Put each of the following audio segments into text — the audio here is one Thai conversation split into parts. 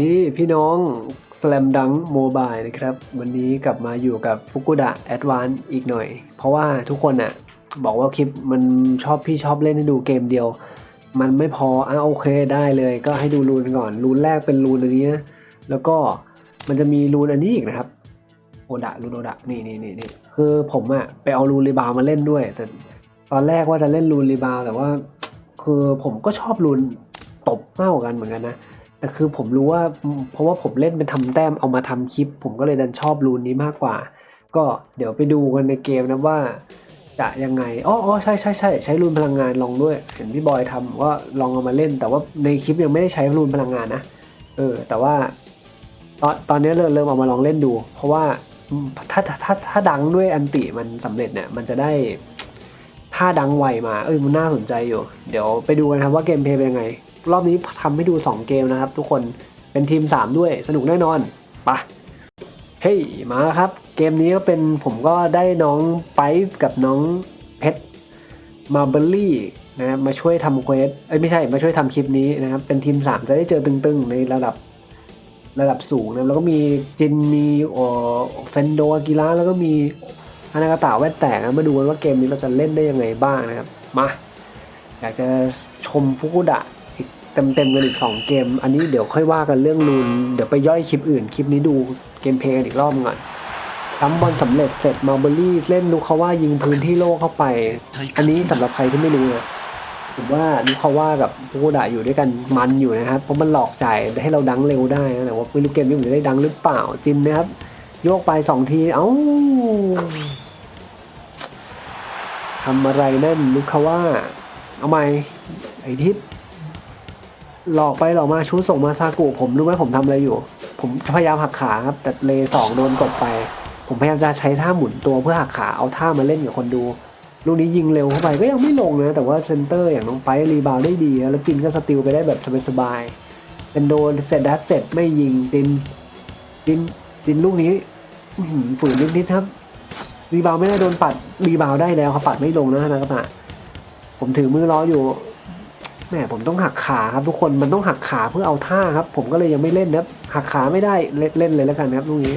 ดีพี่น้อง Slam Dunk Mobile นะครับ วันนี้กลับมาอยู่กับฟุกุดะ Advance อีกหน่อย เพราะว่าทุกคนอะบอกว่าคลิปมันชอบพี่ชอบเล่นให้ดูเกมเดียว มันไม่พออะโอเคได้เลยก็ให้ดูรูนก่อน รูนแรกเป็นรูนอันนี้นะแล้วก็มันจะมีรูนอันนี้อีกนะครับโอดะรูนโอดะนี่นี่นี่นี่คือผมอะไปเอารูนรีบาวมาเล่นด้วย แต่ตอนแรกว่าจะเล่นรูนรีบาวแต่ว่า คือผมก็ชอบรูนตบมากกว่ากันเหมือนกันนะ แต่คือผมรู้ว่าเพราะว่าผมเล่นเป็นทำแต้มเอามาทำคลิป ผมก็เลยดันชอบรูนนี้มากกว่า ก็เดี๋ยวไปดูกันในเกมนะว่า จะยังไงอ๋อใช่ใช่ใช่ใช้รูนพลังงานลองด้วย เห็นพี่บอยทำว่าลองเอามาเล่น แต่ว่าในคลิปยังไม่ได้ใช้รูนพลังงานนะเออแต่ว่าตอนตอนนี้เริ่มเริ่มเอามาลองเล่นดู เพราะว่าถ้าถ้าถ้าดังด้วยอันติมันสำเร็จเนี่ยมันจะได้ท่าดังไวมาเอ้ยมันน่าสนใจอยู่ เดี๋ยวไปดูกันครับว่าเกมเพลย์เป็นยังไง รอบนี้ทำให้ดู2เกมนะครับ ทุกคนเป็นทีม 3 ด้วยสนุกแน่นอนไปะเฮ้ยมาครับ เกมนี้ก็เป็นผมก็ได้น้องไปกับน้องเพชรมาเบลลี่นะครับมาช่วยทำเควสเอ้ยไม่ใช่มาช่วยทำคลิปนี้นะครับ เป็นทีม 3 จะได้เจอตึงๆ ในระดับระดับสูงนะแล้วก็มีจินมีโอเซนโดอากิระแล้วก็มีฮานากาตะแว่นแตกนะมาดูกันว่าเกมนี้เราจะเล่นได้ยังไงบ้างนะครับ มา อยากจะชมฟุกุดะ เต็มๆกันอีก2เกม อันนี้เดี๋ยวค่อยว่ากันเรื่องรูน เดี๋ยวไปย่อยคลิปอื่น คลิปนี้ดูเกมเพลย์กันอีกรอบหน่อนทำบอลสำเร็จเสร็จมาเบอรี่เล่นลูกเขาว่ายิงพื้นที่โล่เข้าไป อันนี้สำหรับใครที่ไม่รู้นะผมว่าลูกเขาว่ากับฟุกุดะอยู่ด้วยกันมันอยู่นะครับ เพราะมันหลอกจ่ายให้เราดังเร็วได้นะแต่ว่าไม่รู้เกมนี้ผมจะได้ดังหรือเปล่าจินนะครับ โยกไปสองที เอ้าทำอะไรนั่นลูกเขาว่า เอาไหมไอทิศ หลอกไปหลอกมาชุดส่งมาซากุผมรู้ไหมผมทำอะไรอยู่ ผมพยายามหักขาครับแต่เลสองโดนกดไป ผมพยายามจะใช้ท่าหมุนตัวเพื่อหักขาเอาท่ามาเล่นกับคนดูลูกนี้ยิงเร็วเข้าไปก็ยังไม่ลงนะแต่ว่าเซนเตอร์อย่างน้องไปรีบาวด์ได้ดี แล้วจินก็สติลไปได้แบบสบายๆเป็นโดนเสร็จดัดเสร็จไม่ยิงจินจินจินลูกนี้อื้อหือฝืนนิดๆครับ รีบาวด์ไม่ได้โดนปัดรีบาวด์ได้แล้วครับปัดไม่ลงนะนะกระตะผมถือมือล้ออยู่ แหมผมต้องหักขาครับทุกคนมันต้องหักขาเพื่อเอาท่าครับ ผมก็เลยยังไม่เล่นนะหักขาไม่ได้เล่นเลยแล้วกันนะครับลูกนี้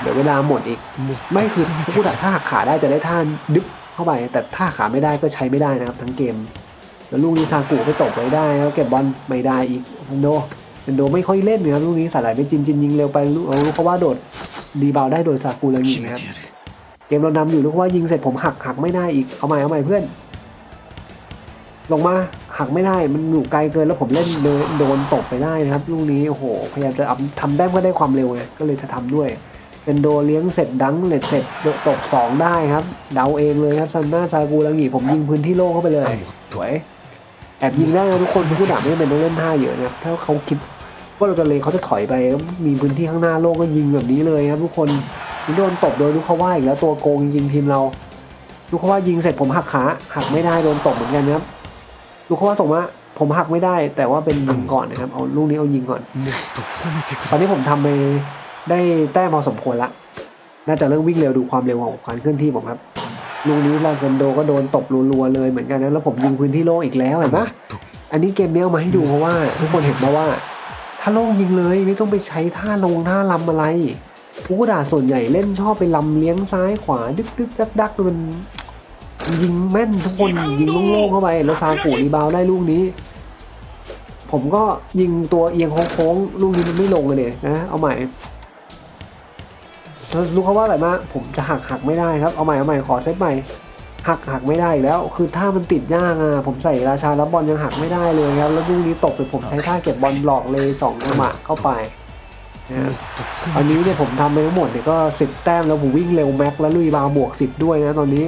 เดี๋ยวเวลาหมดอีกไม่คือพูดถ้าหักขาได้จะได้ท่าดึบเข้าไป แต่ถ้าขาไม่ได้ก็ใช้ไม่ได้นะครับ ทั้งเกม แล้วลูกนี้ซากุไปตกไว้ได้แล้วเก็บบอลไม่ได้อีกเซนโดเซนโดไม่ค่อยเล่นนะครับลูกนี้สาหร่ายไปจินจินยิงเร็วไปลูกเอาลูกเขาว่าโดดดีบาวได้โดยซากุแล้วยิงนะครับเกมเรานำอยู่ลูกว่ายิงเสร็จผมหักหักไม่ได้อีกเอาใหม่เอาใหม่เพื่อน ลงมาหักไม่ได้มันอยู่ไกลเกินแล้วผมเล่นโดนโดนตกไปได้นะครับลูกนี้โอ้โหพยายามจะเอาทำแต้มก็ได้ความเร็วไงก็เลยจะทำด้วยเป็นโดเลี้ยงเสร็จดังเล็ดเสร็จตกสองได้ครับเดาเองเลยครับซันน่าซากูลังหีผมยิงพื้นที่โล่งเข้าไปเลยสวยแอบยิงได้นะทุกคนผู้ด่าไม่เป็นต้องเล่นท่าเยอะนะครับถ้าเขาคิดว่าเราจะเลงเขาจะถอยไปแล้วมีพื้นที่ข้างหน้าโล่งก็ยิงแบบนี้เลยครับทุกคนโดนตบโดยลูกเขาว่าอีกแล้วตัวโกงยิงทีมเราลูกเขาว่ายิงเสร็จผมหักขาหักไม่ได้โดนตบเหมือนกันนะครับ ลูกเขาว่าส่งมาผมหักไม่ได้ แต่ว่าเป็นยิงก่อนนะครับ เอาลูกนี้เอายิงก่อน ตอนนี้ผมทำไปได้แต้มพอสมควรละ น่าจะเริ่มวิ่งเร็วดูความเร็วของการเคลื่อนที่ผมครับ ลูกนี้ลาเซนโดก็โดนตบรัวๆเลยเหมือนกันนะ แล้วผมยิงพื้นที่โล่งอีกแล้วเห็นปะอันนี้เกมนี้เอามาให้ดูเพราะว่า ทุกคนเห็นมาว่า ถ้าโล่งยิงเลยไม่ต้องไปใช้ท่าลงท่าลำอะไรผู้ด่าส่วนใหญ่เล่นชอบไปลำเลี้ยงซ้ายขวาดึกดึกดักดักมัน ยิงแม่นทุกคนยิงโล่งๆเข้าไป แล้วซากุรีบาวได้ลูกนี้ ผมก็ยิงตัวเอียงโค้งๆลูกนี้มันไม่ลงเลยเนี่ยนะเอาใหม่รู้เขาว่าอะไรมาผมจะหักหักไม่ได้ครับเอาใหม่เอาใหม่ขอเซตใหม่หักหักไม่ได้อีกแล้ว คือถ้ามันติดยากอะผมใส่ราชาแล้วบอลยังหักไม่ได้เลยครับ แล้วลูกนี้ตกไปผมใช้ท่าเก็บบอลหลอกเลยสองจังหวะเข้าไปนะอันนี้เนี่ยผมทำไปทั้งหมดเนี่ยก็สิบแต้มแล้วผมวิ่งเร็วแม็กแล้วลุยบาบวกสิบด้วยนะตอนนี้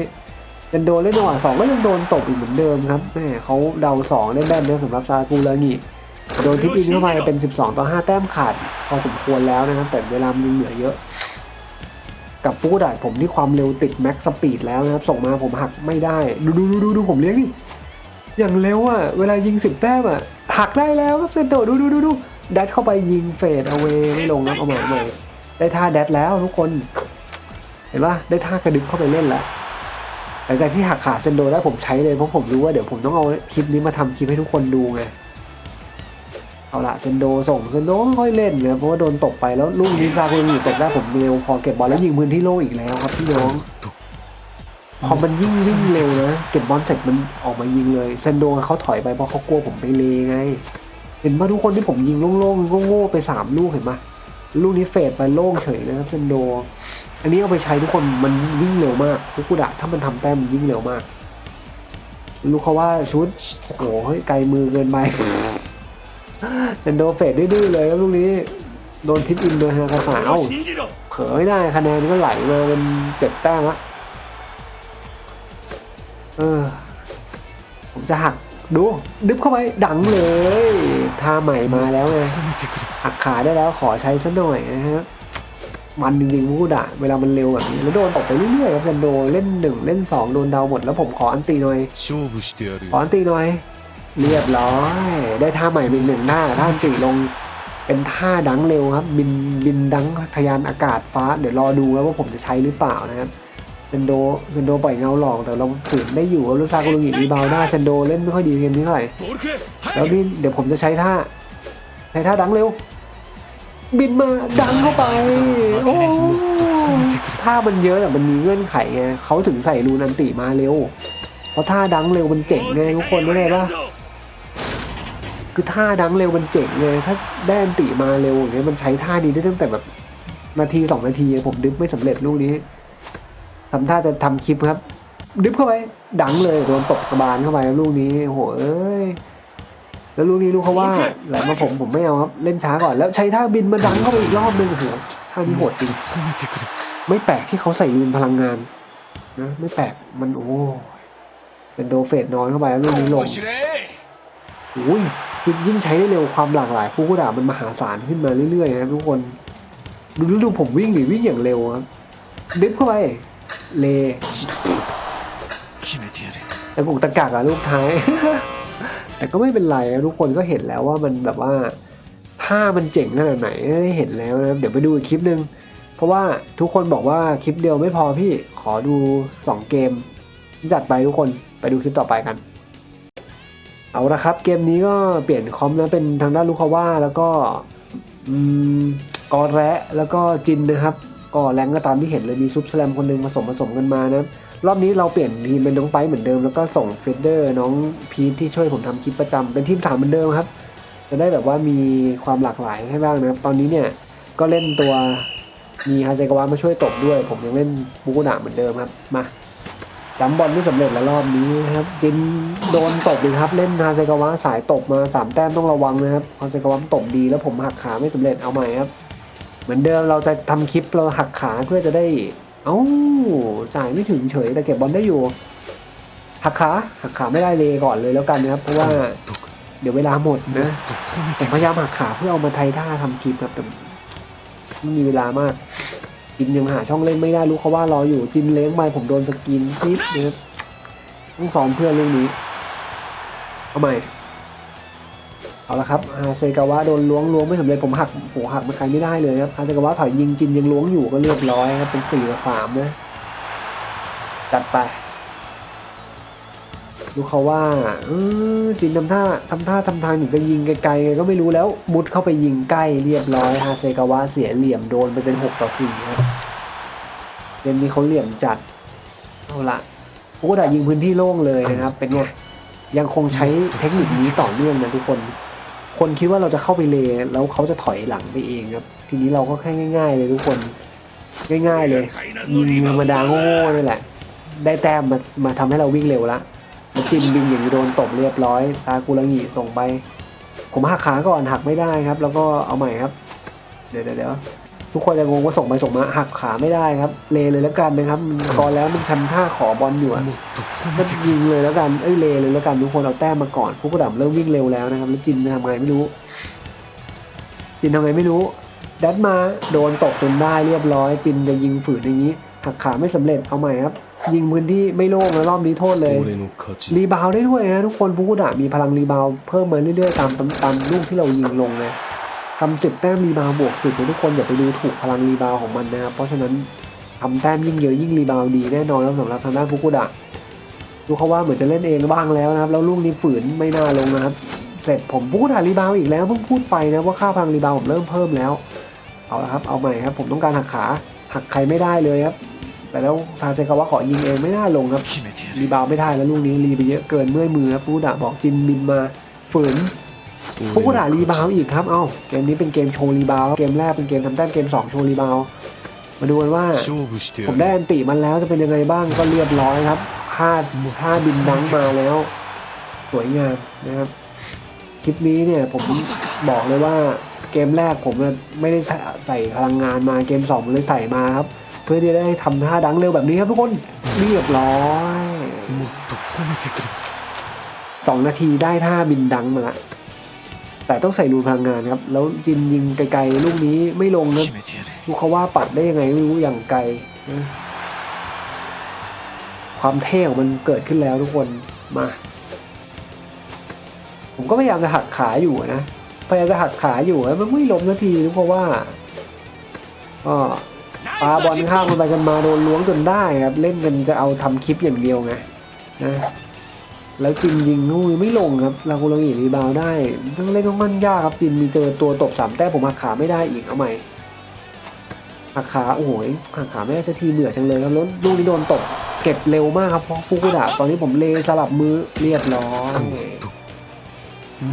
ยังโดนเล่นจังหวะสองก็ยังโดนตกอีกเหมือนเดิมครับแม่เขาเดาสองได้แม่นนะสำหรับซากูแล้วนี่โดนทิปอินเข้าไปเป็น 12 ต่อ 5 แต้มขาดพอสมควรแล้วนะครับแต่เวลามันยังเหลือเยอะ กับฟูดอะผมที่ความเร็วติดแม็กสปีดแล้วนะครับ ส่งมาผมหักไม่ได้ ดูดูดูดูดูผมเลี้ยงนี่อย่างเร็วอะ เวลายิง 10 แต้มอะ หักได้แล้วครับเซนโตดูดูดูดูแดดเข้าไปยิงเฟดเอาเวไม่ลงนะเอาใหม่เอาใหม่ได้ท่าแดดแล้วทุกคน เห็นปะได้ท่ากระดึบเข้าไปเล่นแล้ว หลังจากที่หักขาเซนโดได้ผมใช้เลยเพราะผมรู้ว่าเดี๋ยวผมต้องเอาคลิปนี้มาทำคลิปให้ทุกคนดูไงเอาละเซนโดส่งเซนโดไม่ค่อยเล่นนะเพราะว่าโดนตกไปแล้วลูกนี้ซากุระอยู่ตกได้ผมเร็วพอเก็บบอลแล้วยิงพื้นที่โล่งอีกแล้วครับพี่น้องพอมันยิ่งวิ่งเร็วนะเก็บบอลเสร็จมันออกมายิงเลยเซนโดเขาถอยไปเพราะเขากลัวผมไปเลไง เห็นป่ะทุกคนที่ผมยิงโล่งๆโง่ๆไปสามลูกเห็นป่ะลูกนี้เฟดไปโล่งเฉยนะครับเซนโด อันนี้เอาไปใช้ทุกคนมันวิ่งเร็วมากทุกกุดะถ้ามันทำแต้มวิ่งเร็วมาก รู้เขาว่าชุดโอ้ยไกลมือเกินไปเซนโดเฟดดื้อเลยครับลูกนี้ โดนทิปอินโดยฮากาสาวเผลอไม่ได้คะแนนก็ไหลมาเป็นเจ็ดแต้มละเออ ผมจะหักดู ดึบเข้าไปดังเลยท่าใหม่มาแล้วไงหักขาได้แล้วขอใช้ซะหน่อยนะฮะ มันจริงๆพูดอะเวลามันเร็วแบบนี้แล้วโดนตกไปเรื่อยๆครับซนโดเล่นหนึ่งเล่นสองโดนดาวหมดแล้วผมขออันตีหน่อยขออันตีหน่อย เรียบร้อย ได้ท่าใหม่เป็นหนึ่งหน้าท่าอันตีลงเป็นท่าดังเร็วครับ บินบินดังทยานอากาศฟ้า เดี๋ยวรอดูครับว่าผมจะใช้หรือเปล่านะครับซนโดซนโดปล่อยเงาหลอกแต่เราถือได้อยู่แล้วลูซากุลุงิรีบาวได้ซนโดเล่นไม่ค่อยดีเกมนี้เท่าไหร่แล้วนี่เดี๋ยวผมจะใช้ท่าใช้ท่าดังเร็ว บินมาดังเข้าไป โอ้ท่ามันเยอะแต่มันมีเงื่อนไขไงเขาถึงใส่รูนันติมาเร็ว เพราะท่าดังเร็วมันเจ๋งไงทุกคนไม่ได้ปะคือท่าดังเร็วมันเจ๋งไงถ้าได้อันติมาเร็วอย่างเงี้ยมันใช้ท่านี้ได้ตั้งแต่แบบนาทีสองนาทีผมดึบไม่สำเร็จลูกนี้ทำท่าจะทำคลิปครับ ดึบเข้าไปดังเลยโดนตบกระบาลเข้าไปลูกนี้โอ้โหเอ้ย แล้วลูกนี้ลูกเขาว่าหลังมาผมผมไม่เอาครับ เล่นช้าก่อนแล้วใช้ท่าบินมาดังเข้าไปอีกรอบหนึ่งโหท่านี้โหดจริง ไม่แปลกที่เขาใส่ยืนพลังงานนะไม่แปลกมันโอ้เป็นโดเฟตนอนเข้าไปแล้วลูกนี้ลงอ้ยยิ่งใช้ได้เร็วความหลากหลายฟูกุดะมันมหาศาลขึ้นมาเรื่อยๆนะทุกคนดูดูผมวิ่งหรือวิ่งอย่างเร็วครับดึ๊บเข้าไปเลตะกุกตะกักอะลูกท้าย แต่ก็ไม่เป็นไรนะทุกคนก็เห็นแล้วว่ามันแบบว่าถ้ามันเจ๋งขนาดไหนได้เห็นแล้วนะเดี๋ยวไปดูอีกคลิปหนึ่งเพราะว่าทุกคนบอกว่าคลิปเดียวไม่พอพี่ขอดูสองเกม จัดไปทุกคนไปดูคลิปต่อไปกัน เอาละครับ เกมนี้ก็เปลี่ยนคอมนะเป็นทางด้านลูกคาว่าแล้วก็อืมกอแระแล้วก็จินนะครับ ก็แรงก็ตามที่เห็นเลยมีซุปแสลมคนหนึ่งผสมผสมกันมานะ รอบนี้เราเปลี่ยนทีมเป็นน้องไปเหมือนเดิมแล้วก็ส่งเฟเดอร์น้องพีทที่ช่วยผมทำคลิปประจำเป็นทีมสามเหมือนเดิมครับ จะได้แบบว่ามีความหลากหลายให้บ้างนะครับ ตอนนี้เนี่ยก็เล่นตัวมีฮาเซกาวะมาช่วยตบด้วย ผมยังเล่นบุกุดะเหมือนเดิมครับมาจำบอลไม่สำเร็จแล้วรอบนี้นะครับจินโดนตบดีครับ เล่นฮาเซกาวะสายตบมาสามแต้มต้องระวังนะครับฮาเซกาวะตบดีแล้วผมหักขาไม่สำเร็จเอาใหม่ครับ เหมือนเดิมเราจะทำคลิปเราหักขาเพื่อจะได้ เอ้าจ่ายไม่ถึงเฉยแต่เก็บบอลได้อยู่ หักขาหักขาไม่ได้เลยก่อนเลยแล้วกันนะครับ เพราะว่าเดี๋ยวเวลาหมดนะผมพยายามหักขาเพื่อเอามาไทยท่าทำคลิปครับแต่ไม่มีเวลามากจินยังหาช่องเล่นไม่ได้รู้เขาว่ารออยู่จินเลี้ยงไปผมโดนสกินซิปเนี่ยต้องสอนเพื่อนเรื่องนี้เอาใหม่ เอาละครับฮาเซกาวะโดนล้วงล้วงไม่สำเร็จผมหักโหหักมาใครไม่ได้เลยครับฮาเซกาวะถอยยิงจินยังล้วงอยู่ก็เรียบร้อยครับเป็นสี่ต่อสามนะจัดไปดูเขาว่าเออจินทำท่าทำท่าทำทางถึงจะยิงไกลๆก็ไม่รู้แล้วมุดเข้าไปยิงใกล้เรียบร้อยฮาเซกาวะเสียเหลี่ยมโดนไปเป็นหกต่อสี่ครับเกมนี้เขาเหลี่ยมจัดเอาละโอ้ดายิงพื้นที่โล่งเลยนะครับ เป็นไงยังคงใช้เทคนิคนี้ต่อเนื่องนะทุกคน คนคิดว่าเราจะเข้าไปเลแล้วเขาจะถอยหลังไปเองครับ ทีนี้เราก็แค่ง่าย ๆ เลยทุกคน ง่าย ๆ เลยยิงธรรมดาโง่ๆนี่แหละ ได้แต้มมามาทำให้เราวิ่งเร็วละมาจิ้มบินอย่างนี้โดนตบเรียบร้อยตากุระงีส่งไป ผมหักขาก่อนหักไม่ได้ครับ แล้วก็เอาใหม่ครับ เดี๋ยวเดี๋ยว ทุกคนเลยงงว่าส่งไปส่งมาหักขาไม่ได้ครับ เลเลยแล้วกันนะครับก่อนแล้วมันชันท่าขอบอลอยู่มันยิงเลยแล้วกันเอ้ยเลเลยแล้วกันทุกคนเราแต้มมาก่อนฟุกุดัมเริ่มวิ่งเร็วแล้วนะครับแล้วจินทำไงไม่รู้ จินทำไงไม่รู้ดัดมาโดนตกจนได้เรียบร้อย จินจะยิงฝืนอย่างนี้หักขาไม่สำเร็จเอาใหม่ครับ ยิงพื้นที่ไม่โล่งแล้วรอบนี้โทษเลย รีบาวได้ด้วยนะทุกคนฟุกุดับมีพลังรีบาวเพิ่มมาเรื่อยๆตามตามลูกที่เรายิงลงเลย ทำสิบแต้มรีบาวบวกสิบทุกคนอย่าไปดูถูกพลังรีบาวของมันนะครับเพราะฉะนั้นทำแต้มยิ่งเยอะยิ่งรีบาวดีแน่นอนแล้วสำหรับทางด้านฟุกุดะดูเขาว่าเหมือนจะเล่นเองบ้างแล้วนะครับ แล้วลูกนี้ฝืนไม่น่าลงนะครับ เสร็จผมพูดะรีบาวอีกแล้วเพิ่งพูดไปนะว่าค่าพลังรีบาวผมเริ่มเพิ่มแล้ว เอาละครับ เอาใหม่ครับ ผมต้องการหักขาหักใครไม่ได้เลยครับ แต่แล้วทางเซกาวะขอยิงเองไม่น่าลงครับรีบาวไม่ได้แล้วลูกนี้รีไปเยอะเกินเมื่อยมือครับฟูดะบอกจินบินมาฝืน สู้ด่ารีบาวอีกครับ เอาเกมนี้เป็นเกมโชว์รีบาวเกมแรกเป็นเกมทำแต้มเกม2โชว์รีบาวมาดูกันว่า ผมได้อันติมันแล้วจะเป็นยังไงบ้างก็เรียบร้อยครับค่าค่าบินดังมาแล้ว สวยงามนะครับ คลิปนี้เนี่ยผมบอกเลยว่าเกมแรกผมไม่ได้ใส่พลังงานมาเกมสองผมเลยใส่มาครับ เพื่อที่ได้ทำท่าดังเร็วแบบนี้ครับทุกคนเรียบร้อยสองนาทีได้ท่าบินดังมาละ แต่ต้องใส่รูพลังงานครับ แล้วจินยิงไกลๆลูกนี้ไม่ลงนะลูกเขาว่าปัดได้ยังไงไม่รู้อย่างไกล ความเท่ของมันเกิดขึ้นแล้วทุกคนมา ผมก็พยายามจะหักขาอยู่นะพยายามจะหักขาอยู่แล้วมันไม่ล้มนาทีเพราะว่าก็ปาบอลข้ามกันไปกันมาโดนล้วงจนได้ครับ เล่นกันจะเอาทำคลิปอย่างเดียวไงนะ แล้วจินยิงนู่นไม่ลงครับลากูลังอีรีบาวได้ต้องเล่นต้องมั่นยากครับจินมีเจอตัวตบสามแต้มผมหักขาไม่ได้อีกเอาใหม่หักขาโอ้โหหักขาไม่ได้สักทีเบื่อจังเลยครับแล้วลูกนี้โดนตบเก็บเร็วมากครับเพราะฟุกุดะตอนนี้ผมเลสลับมือเรียบร้อย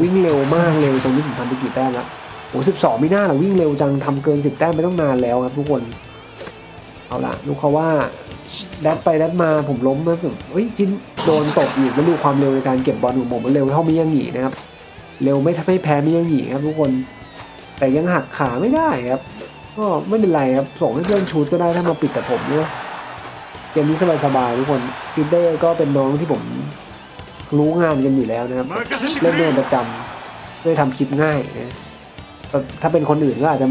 วิ่งเร็วมากเลยตรงนี้ผมทำไปกี่แต้มละโอ้สิบสองไม่น่าหรอวิ่งเร็วจังทำเกินสิบแต้มไปต้องนานแล้วครับทุกคน เอาล่ะลูกเขาว่า ดัดไปดัดมาผมล้มแล้วสึกเฮ้ยจิ้นโดนตกอีกแล้วดูความเร็วในการเก็บบอลของผมมันเร็วเท่ามิยังหงีนะครับ เร็วไม่ทำให้แพ้มิยังหงีครับทุกคน แต่ยังหักขาไม่ได้ครับ ก็ไม่เป็นไรครับส่งให้เพื่อนชูตก็ได้ถ้ามาปิดแต่ผมเนี่ยเกมนี้สบายๆทุกคนฟิลเตอร์ก็เป็นน้องที่ผมรู้งานกันอยู่แล้วนะครับเล่นเล่นประจำด้วยทำคลิปง่ายนะถ้าเป็นคนอื่นก็อาจจะ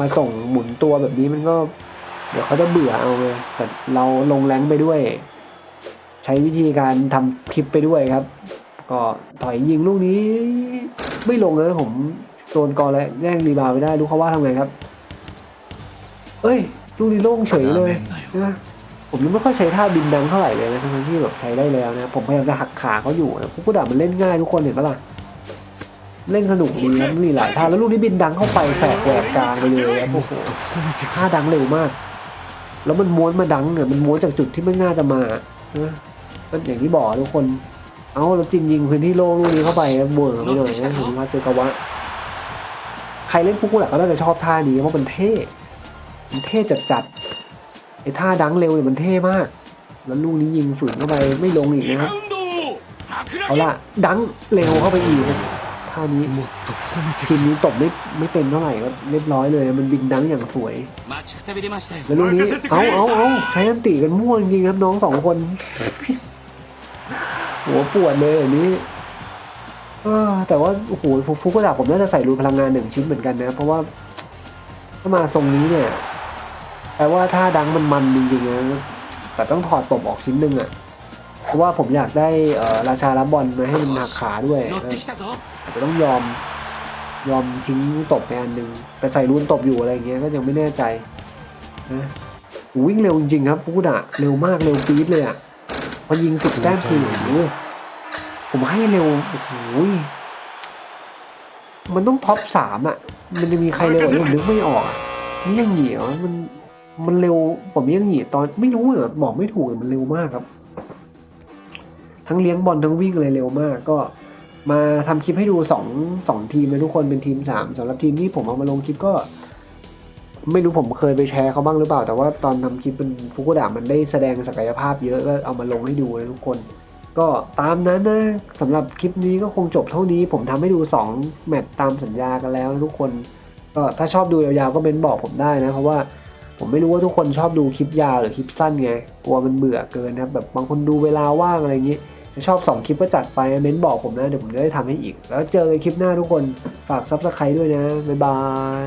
มาส่งหมุนตัวแบบนี้มันก็ เดี๋ยวเขาจะเบื่อเอาเลยแต่เราลงแรงไปด้วย ใช้วิธีการทำคลิปไปด้วยครับ ก็ถอยยิงลูกนี้ ไม่ลงเลยผมโดนกอแล้วแย่งรีบาวไม่ได้รู้เขาว่าทำไงครับ เอ้ยลูกนี้โล่งเฉยเลยนะผมยังไม่ค่อยใช้ท่าบินดังเท่าไหร่เลยนะทั้งที่แบบใช้ได้แล้วนะผมพยายามจะหักขาเขาอยู่นะผู้ด่ามันเล่นง่ายทุกคนเห็นปะล่ะเล่นสนุกดีนะมีหลายท่าแล้วลูกนี้บินดังเข้าไปแฝกแหวกกลางไปเลยนะโอ้โหท่าดังเร็วมาก แล้วมันม้วนมาดังเนี่ยมันม้วนจากจุดที่ไม่น่าจะมานะมันอย่างที่บอกทุกคน เอาเราจริงยิงพื้นที่โล่งลูกนี้เข้าไปเบื่อไปหน่อยนะถึงมาเซกาวะใครเล่นฟุกุระก็น่าจะชอบท่านี้เพราะมันเท่มันเท่จัดจัดไอ้ท่าดังเร็วเนี่ยมันเท่มาก แล้วลูกนี้ยิงฝืนเข้าไปไม่ลงอีกนะครับเอาละดังเร็วเข้าไปอีก ท่านี้ทีมนี้ตบไม่ไม่เป็นเท่าไหร่ก็เรียบร้อยเลย มันบินดังอย่างสวย แล้วลูกนี้ เอาเอาเอาใช้นติกันมั่วจริงครับน้องสองคน หัวปวดเลยแบบนี้แต่ว่าโอ้โหฟุกุดาผมน่าจะใส่รูพลังงานหนึ่งชิ้นเหมือนกันนะ เพราะว่าถ้ามาทรงนี้เนี่ยแปลว่าถ้าดังมันมันจริงๆนะแต่ต้องถอดตบออกชิ้นหนึ่งอะ่ะ เพราะว่าผมอยากได้ราชารับบอลมาให้มันหักขาด้วยจะต้องยอมยอมทิ้งตบไปอันหนึ่งไปใส่รูนตบอยู่อะไรเงี้ยก็ยังไม่แน่ใจนะวิ่งเร็วจริงครับปูดอะเร็วมากเร็วปี๊ดเลยอะพอยิงสุดแต้มคือโอ้โหผมให้เร็วโอ้โหมันต้องท็อปสามอะมันจะมีใครเร็วกว่าผมนึกไม่ออกนี่ยังเหนียวมันมันเร็วผมยังหนีตอนไม่รู้เหรอบอกไม่ถูกมันเร็วมากครับ ทั้งเลี้ยงบอลทั้งวิ่งเลยเร็วมาก ก็มาทำคลิปให้ดูสองสองทีมนะทุกคนเป็นทีมสามสำหรับทีมที่ผมเอามาลงคลิปก็ ไม่รู้ผมเคยไปแชร์เขาบ้างหรือเปล่า แต่ว่าตอนทำคลิปเป็นฟุกุดะมันได้แสดงศักยภาพเยอะก็เอามาลงให้ดูนะทุกคน ก็ตามนั้นนะสำหรับคลิปนี้ก็คงจบเท่านี้ ผมทำให้ดู 2 แมตช์ตามสัญญากันแล้วทุกคนก็ถ้าชอบดูยาวๆก็เม้นบอกผมได้นะ เพราะว่าผมไม่รู้ว่าทุกคนชอบดูคลิปยาวหรือคลิปสั้นไงกลัวมันเบื่อเกินนะครับแบบบางคนดูเวลาว่างอะไรอย่างนี้ ชอบสองคลิปก็จัดไปเม้นบอกผมนะ เดี๋ยวผมจะได้ทำให้อีก แล้วเจอกันคลิปหน้าทุกคน ฝากซับสไครต์ด้วยนะ บ๊ายบาย